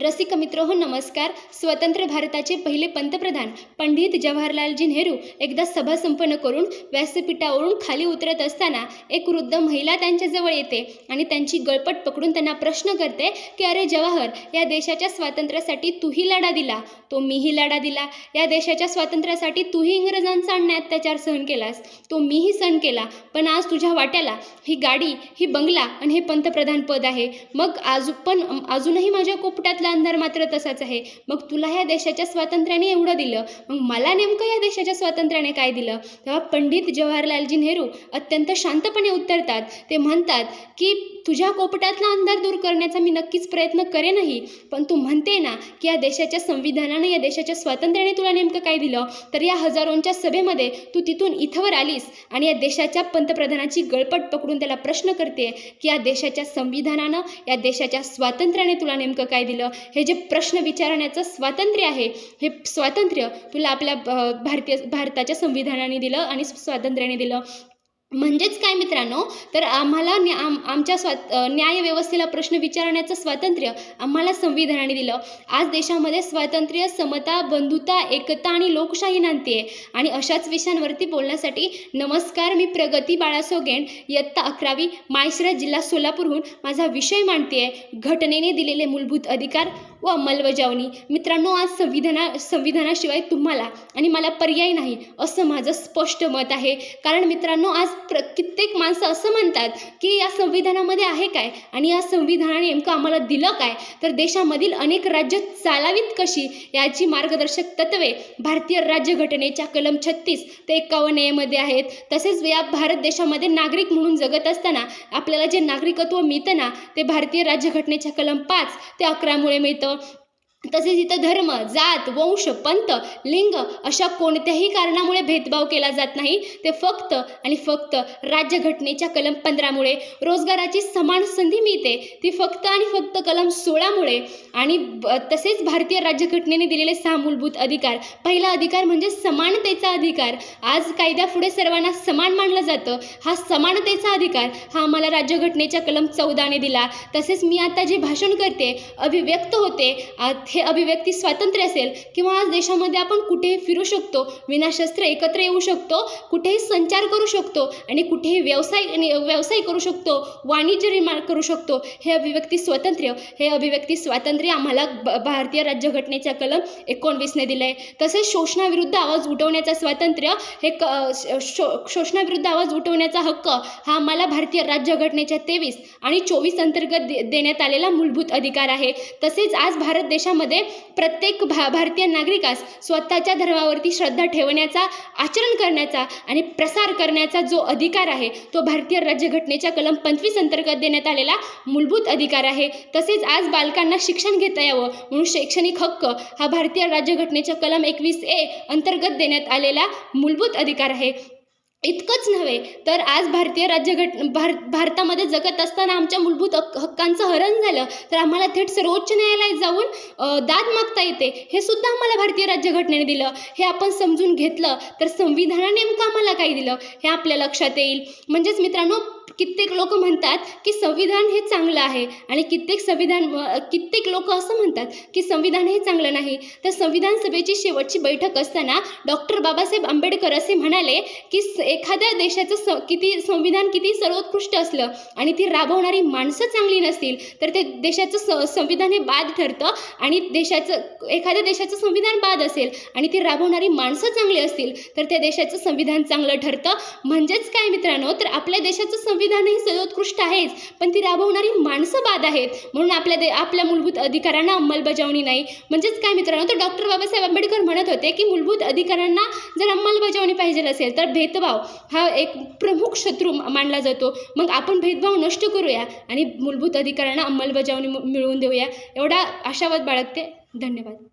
रसिक मित्र हो नमस्कार. स्वतंत्र भारताचे पहिले पंतप्रधान पंडित जवाहरलालजी नेहरू एकदा सभा संपन्न करून व्यासपीठावरून खाली उतरत असताना एक वृद्ध महिला त्यांच्याजवळ येते आणि त्यांची गळपट पकडून त्यांना प्रश्न करते की अरे जवाहर या देशाच्या स्वातंत्र्यासाठी तूही लढा दिला. तो मीही लढा दिला. या देशाच्या स्वातंत्र्यासाठी तूही इंग्रजांचा अन्याय अत्याचार सहन केलास. तो मीही सहन केला पण आज तुझ्या वाट्याला ही गाडी ही बंगला आणि हे पंतप्रधान पद आहे. मग आज पण अजूनही माझ्या कोपट्यातला अंधार मात्र तसाच आहे. मग तुला ह्या देशाच्या स्वातंत्र्याने एवढं दिलं मग मला नेमकं या देशाच्या स्वातंत्र्याने काय दिलं? तेव्हा पंडित जवाहरलालजी नेहरू अत्यंत शांतपणे उत्तरतात. ते म्हणतात की तुझ्या कोपटातला अंधार दूर करण्याचा मी नक्कीच प्रयत्न करेनही पण तू म्हणते ना की या देशाच्या संविधानानं या देशाच्या स्वातंत्र्याने तुला नेमकं काय दिलं? तर या हजारोंच्या सभेमध्ये तू तिथून इथवर आलीस आणि या देशाच्या पंतप्रधानाची गळपट पकडून त्याला प्रश्न करते की या देशाच्या संविधानानं या देशाच्या स्वातंत्र्याने तुला नेमकं काय दिलं? हे जे प्रश्न विचारण्याचं स्वातंत्र्य आहे हे स्वातंत्र्य तुला आपल्या भारतीय भारताच्या संविधानाने दिलं आणि स्वातंत्र्याने दिलं. म्हणजेच काय मित्रांनो? तर आम्हाला न्या आम आमच्या स्वात न्यायव्यवस्थेला प्रश्न विचारण्याचं स्वातंत्र्य आम्हाला संविधानाने दिलं. आज देशामध्ये स्वातंत्र्य समता बंधुता एकता आणि लोकशाही नांदते. आणि अशाच विषयांवरती बोलण्यासाठी नमस्कार मी प्रगती बाळासोगेंड इयत्ता अकरावी माळशिरस जिल्हा सोलापूरहून माझा विषय मांडते आहे घटनेने दिलेले मूलभूत अधिकार व अंमलबजावणी. मित्रांनो आज संविधाना संविधानाशिवाय तुम्हाला आणि मला पर्याय नाही असं माझं स्पष्ट मत आहे. कारण मित्रांनो आज प्र कित्येक माणसं असं म्हणतात की या संविधानामध्ये आहे काय आणि या संविधानाने नेमकं आम्हाला दिलं काय? तर देशामधील अनेक राज्य चालावीत कशी याची मार्गदर्शक तत्वे भारतीय राज्यघटनेच्या कलम छत्तीस ते एकावन्न एमध्ये आहेत. तसेच या भारत देशामध्ये नागरिक म्हणून जगत असताना आपल्याला जे नागरिकत्व मिळतं ना ते भारतीय राज्यघटनेच्या कलम पाच ते अकरामुळे मिळतं. তো तसेच इथं धर्म जात वंश पंथ लिंग अशा कोणत्याही कारणामुळे भेदभाव केला जात नाही. ते फक्त आणि फक्त राज्यघटनेच्या कलम पंधरामुळे रोजगाराची समान संधी मिळते. ती फक्त आणि फक्त कलम सोळामुळे आणि ब- तसेच भारतीय राज्यघटनेने दिलेले सहा मूलभूत अधिकार. पहिला अधिकार म्हणजे समानतेचा अधिकार. आज कायद्यापुढे सर्वांना समान मानलं जातं. हा समानतेचा अधिकार हा आम्हाला राज्यघटनेच्या कलम चौदाने दिला. तसेच मी आता जे भाषण करते अभिव्यक्त होते आ- हे अभिव्यक्ती स्वातंत्र्य असेल किंवा आज देशामध्ये आपण कुठेही फिरू शकतो विनाशस्त्र एकत्र येऊ शकतो कुठेही संचार करू शकतो आणि कुठेही व्यवसाय व्यवसाय करू शकतो वाणिज्य निर्माण करू शकतो हे अभिव्यक्ती स्वातंत्र्य हे अभिव्यक्ती स्वातंत्र्य आम्हाला ब- भारतीय राज्यघटनेच्या कलम एकोणवीसने दिलं आहे तसेच शोषणाविरुद्ध आवाज उठवण्याचं स्वातंत्र्य हे क शो- शो शोषणाविरुद्ध आवाज उठवण्याचा हक्क हा आम्हाला भारतीय राज्यघटनेच्या तेवीस आणि चोवीस अंतर्गत दे देण्यात आलेला मूलभूत अधिकार आहे. तसेच आज भारत देशामध्ये प्रत्येक भा भारतीय नागरिकास स्वतःच्या धर्मावरती श्रद्धा ठेवण्याचा आचरण करण्याचा आणि प्रसार करण्याचा जो अधिकार आहे तो भारतीय राज्यघटनेच्या कलम पंचवीस अंतर्गत देण्यात आलेला मूलभूत अधिकार आहे. तसेच आज बालकांना शिक्षण घेता यावं म्हणून शैक्षणिक हक्क हा भारतीय राज्यघटनेच्या कलम एकवीस ए अंतर्गत देण्यात आलेला मूलभूत अधिकार आहे. इतकंच नव्हे तर आज भारतीय राज्यघट भार भारतामध्ये जगत असताना आमच्या मूलभूत हक्क हक्कांचं हरण झालं तर आम्हाला थेट सर्वोच्च न्यायालयात जाऊन दाद मागता येते हे सुद्धा आम्हाला भारतीय राज्यघटनेने दिलं. हे आपण समजून घेतलं तर संविधानाने नेमकं आम्हाला काय दिलं हे आपल्या लक्षात येईल. म्हणजेच मित्रांनो कित्येक लोक म्हणतात की संविधान हे चांगलं आहे आणि कित्येक संविधान कित्येक लोक असं म्हणतात की संविधान हे चांगलं नाही. तर संविधान सभेची शेवटची बैठक असताना डॉक्टर बाबासाहेब आंबेडकर असे म्हणाले की स- एखाद्या देशाचं स किती संविधान किती सर्वोत्कृष्ट असलं आणि ती राबवणारी माणसं चांगली नसतील तर ते देशाचं स संविधान हे बाद ठरतं आणि देशाचं एखाद्या देशाचं संविधान बाद असेल आणि ती राबवणारी माणसं चांगली असतील तर त्या देशाचं संविधान चांगलं ठरतं. म्हणजेच काय मित्रांनो? तर आपल्या देशाचं संविधान सर्वोत्कृष्ट आहेच पण ती राबवणारी माणसं बाद आहेत. म्हणून आपल्या दे आपल्या मूलभूत अधिकारांना अंमलबजावणी नाही. म्हणजेच काय मित्रांनो तर डॉक्टर बाबासाहेब आंबेडकर म्हणत होते की मूलभूत अधिकारांना जर अंमलबजावणी पाहिजे असेल तर भेदभाव हा एक प्रमुख शत्रू मानला जातो. मग आपण भेदभाव नष्ट करूया आणि मूलभूत अधिकारांना अंमलबजावणी मिळवून देऊया. एवढा आशावाद बाळगते. धन्यवाद.